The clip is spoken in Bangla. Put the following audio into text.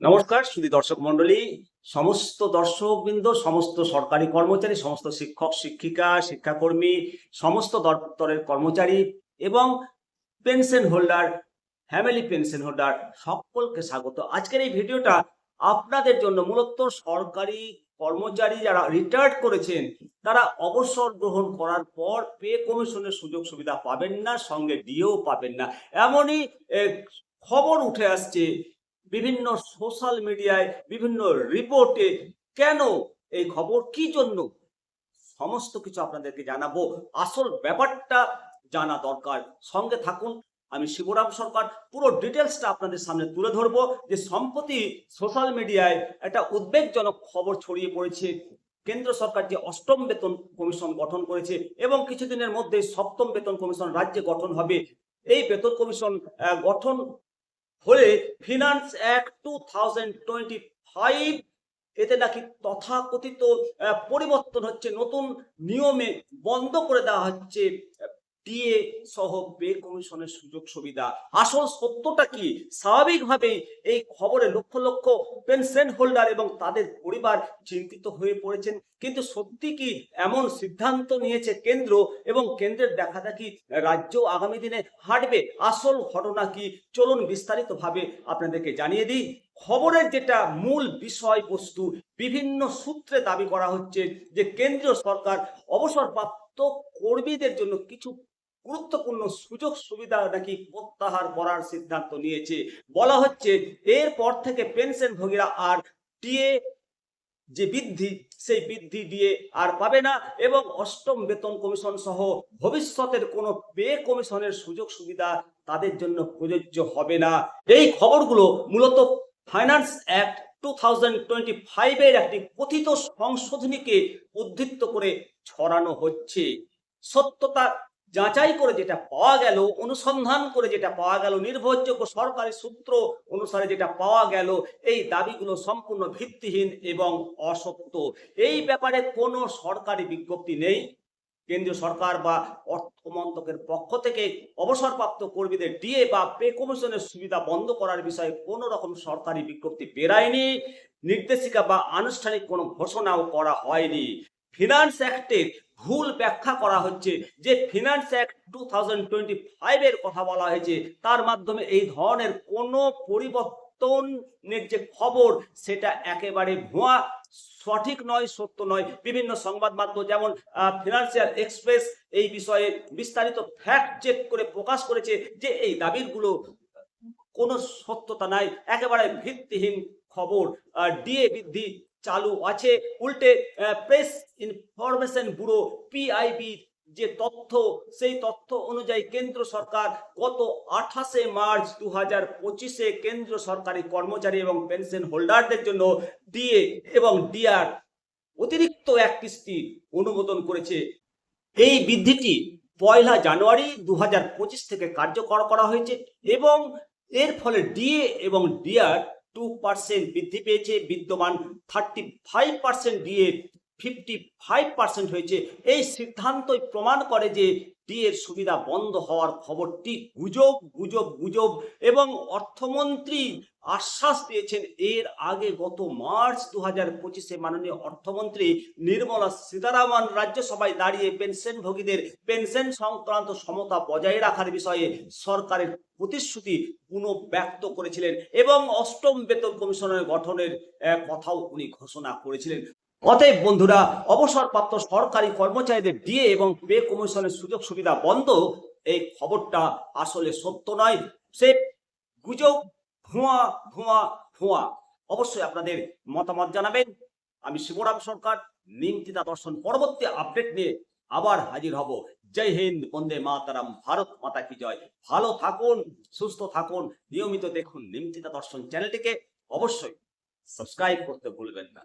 নমস্কার সুধী দর্শক মন্ডলী সমস্ত দর্শকবৃন্দ, সমস্ত সরকারি কর্মচারী, সমস্ত শিক্ষক, শিক্ষিকা, শিক্ষাকর্মী, সমস্ত দপ্তরের কর্মচারী এবং pension holder, family pension holder সকলকে স্বাগত। আজকের এই ভিডিওটা আপনাদের জন্য মূলত সরকারি কর্মচারী যারা রিটায়ার্ড করেছেন, তারা অবসর গ্রহণ করার পর পে কমিশনের সুযোগ সুবিধা পাবেন না, সঙ্গে ডিও পাবেন না। এমনই খবর উঠে আসছে বিভিন্ন সোশ্যাল মিডিয়ায় বিভিন্ন রিপোর্টে কেন এই খবর, কি জন্য? সমস্ত কিছু আপনাদেরকে জানাব। আসল ব্যাপারটা জানা দরকার। সঙ্গে থাকুন, আমি শিবরাম সরকার। পুরো ডিটেলসটা আপনাদের সামনে তুলে ধরবো যে সম্প্রতি সোশ্যাল মিডিয়ায় একটা উদ্বেগজনক খবর ছড়িয়ে পড়েছে। কেন্দ্র সরকার যে অষ্টম বেতন কমিশন গঠন করেছে এবং কিছুদিনের মধ্যে সপ্তম বেতন কমিশন রাজ্যে গঠন হবে। এই বেতন কমিশন গঠন হলে finance act two thousand twenty five এতে নাকি তথাকথিত পরিবর্তন হচ্ছে, নতুন নিয়মে বন্ধ করে দেওয়া হচ্ছে ডিএ সহ পে কমিশনের সুযোগ সুবিধা। আসল সত্যটা কি? স্বাভাবিকভাবেই এই খবরে লক্ষ লক্ষ পেনশন হোল্ডার এবং তাদের পরিবার চিন্তিত হয়ে পড়েছেন। কিন্তু সত্যি কি এমন সিদ্ধান্ত নিয়েছে কেন্দ্র এবং কেন্দ্রের দেখা দেখি রাজ্য আগামী দিনে হাঁটবে? আসল ঘটনা কি? চলুন বিস্তারিতভাবে আপনাদেরকে জানিয়ে দিই। খবরের যেটা মূল বিষয়বস্তু, বিভিন্ন সূত্রে দাবি করা হচ্ছে যে কেন্দ্রীয় সরকার অবসরপ্রাপ্ত কর্মীদের জন্য কিছু গুরুত্বপূর্ণ সুযোগ সুবিধা নাকি প্রত্যাহার করার সিদ্ধান্ত নিয়েছে। বলা হচ্ছে, এরপর থেকে পেনশন ভোগীরা আর টিএ যে বৃদ্ধি, সেই বৃদ্ধি দিয়ে আর পাবে না এবং অষ্টম বেতন কমিশন সহ ভবিষ্যতের কোনো পে কমিশনের সুযোগ সুবিধা তাদের জন্য প্রযোজ্য হবে না। এই খবরগুলো মূলত finance act two thousand twenty ফাইভের একটি কথিত সংশোধনীকে উদ্ধৃত করে ছড়ানো হচ্ছে। সত্যতা যাচাই করে যেটা পাওয়া গেল, অনুসন্ধান করে যেটা পাওয়া গেল, নির্ভরযোগ্য সরকারি সূত্র অনুসারে যেটা পাওয়া গেল, এই দাবিগুলো সম্পূর্ণ ভিত্তিহীন এবং অসত্য। এই ব্যাপারে কোনো সরকারি বিজ্ঞপ্তি নেই। কেন্দ্রীয় সরকার বা অর্থ মন্ত্রকের পক্ষ থেকে অবসরপ্রাপ্ত কর্মীদের ডিএ বা পে কমিশনের সুবিধা বন্ধ করার বিষয়ে কোনো রকম সরকারি বিজ্ঞপ্তি বেরায়নি। নির্দেশিকা বা আনুষ্ঠানিক কোনো ঘোষণাও করা হয়নি। ফিনান্স অ্যাক্টের ভুল ব্যাখ্যা করা হচ্ছে যে finance act two thousand twenty ফাইভের কথা বলা হয়েছে। তার মাধ্যমে এই ধরনের কোনো পরিবর্তনের যে খবর, সেটা একেবারে ভুয়া সঠিক নয়, সত্য নয়। বিভিন্ন সংবাদ মাধ্যম যেমন ফিনান্সিয়াল এক্সপ্রেস এই বিষয়ে বিস্তারিত ফ্যাক্ট চেক করে প্রকাশ করেছে যে এই দাবিগুলো কোনো সত্যতা নাই, একেবারে ভিত্তিহীন খবর। ডিএ বৃদ্ধি চালু আছে। উল্টে প্রেস ইনফরমেশন ব্যুরো পিআইবি যে তথ্য, সেই তথ্য অনুযায়ী কেন্দ্র সরকার গত আঠাশে মার্চ দু হাজার পঁচিশে কেন্দ্র সরকারি কর্মচারী এবং পেনশন হোল্ডারদের জন্য ডিএ এবং ডিআর অতিরিক্ত এক কিস্তি অনুমোদন করেছে। এই বৃদ্ধিটি পয়লা জানুয়ারি দু হাজার পঁচিশ থেকে কার্যকর করা হয়েছে এবং এর ফলে ডিএ এবং ডিআর টু পার্সেন্ট বৃদ্ধি পেয়েছে। বিদ্যমান thirty five percent DA fifty five percent হয়েছে। এই সিদ্ধান্তই প্রমাণ করে যে ডিএর সুবিধা বন্ধ হওয়ার খবরটি গুজব গুজব গুজব এবং অর্থমন্ত্রী আশ্বাস দিয়েছেন। এর আগে গত মার্চ দু হাজার পঁচিশে মাননীয় অর্থমন্ত্রী নির্মলা সীতারামন রাজ্যসভায় দাঁড়িয়ে পেনশনভোগীদের পেনশন সংক্রান্ত সমতা বজায় রাখার বিষয়ে সরকারের প্রতিশ্রুতি পুনঃব্যক্ত করেছিলেন এবং অষ্টম বেতন কমিশনের গঠনের কথাও উনি ঘোষণা করেছিলেন। অতএব বন্ধুরা, অবসরপ্রাপ্ত সরকারি কর্মচারীদের ডিএ এবং পে কমিশনের সুযোগ সুবিধা বন্ধ, এই খবরটা আসলে সত্য নয়। সে গুজব, ভুয়া ভুয়া ভুয়া। অবশ্যই আপনাদের মতামত জানাবেন। আমি শিবরাম সরকার নিমতিতা দর্শন পরবর্তী আপডেট নিয়ে আবার হাজির হব। জয় হিন্দ, বন্দে মাতারাম, ভারত মাতা কি জয়। ভালো থাকুন, সুস্থ থাকুন, নিয়মিত দেখুন নিমতিতা দর্শন চ্যানেলটিকে। অবশ্যই সাবস্ক্রাইব করতে ভুলবেন না।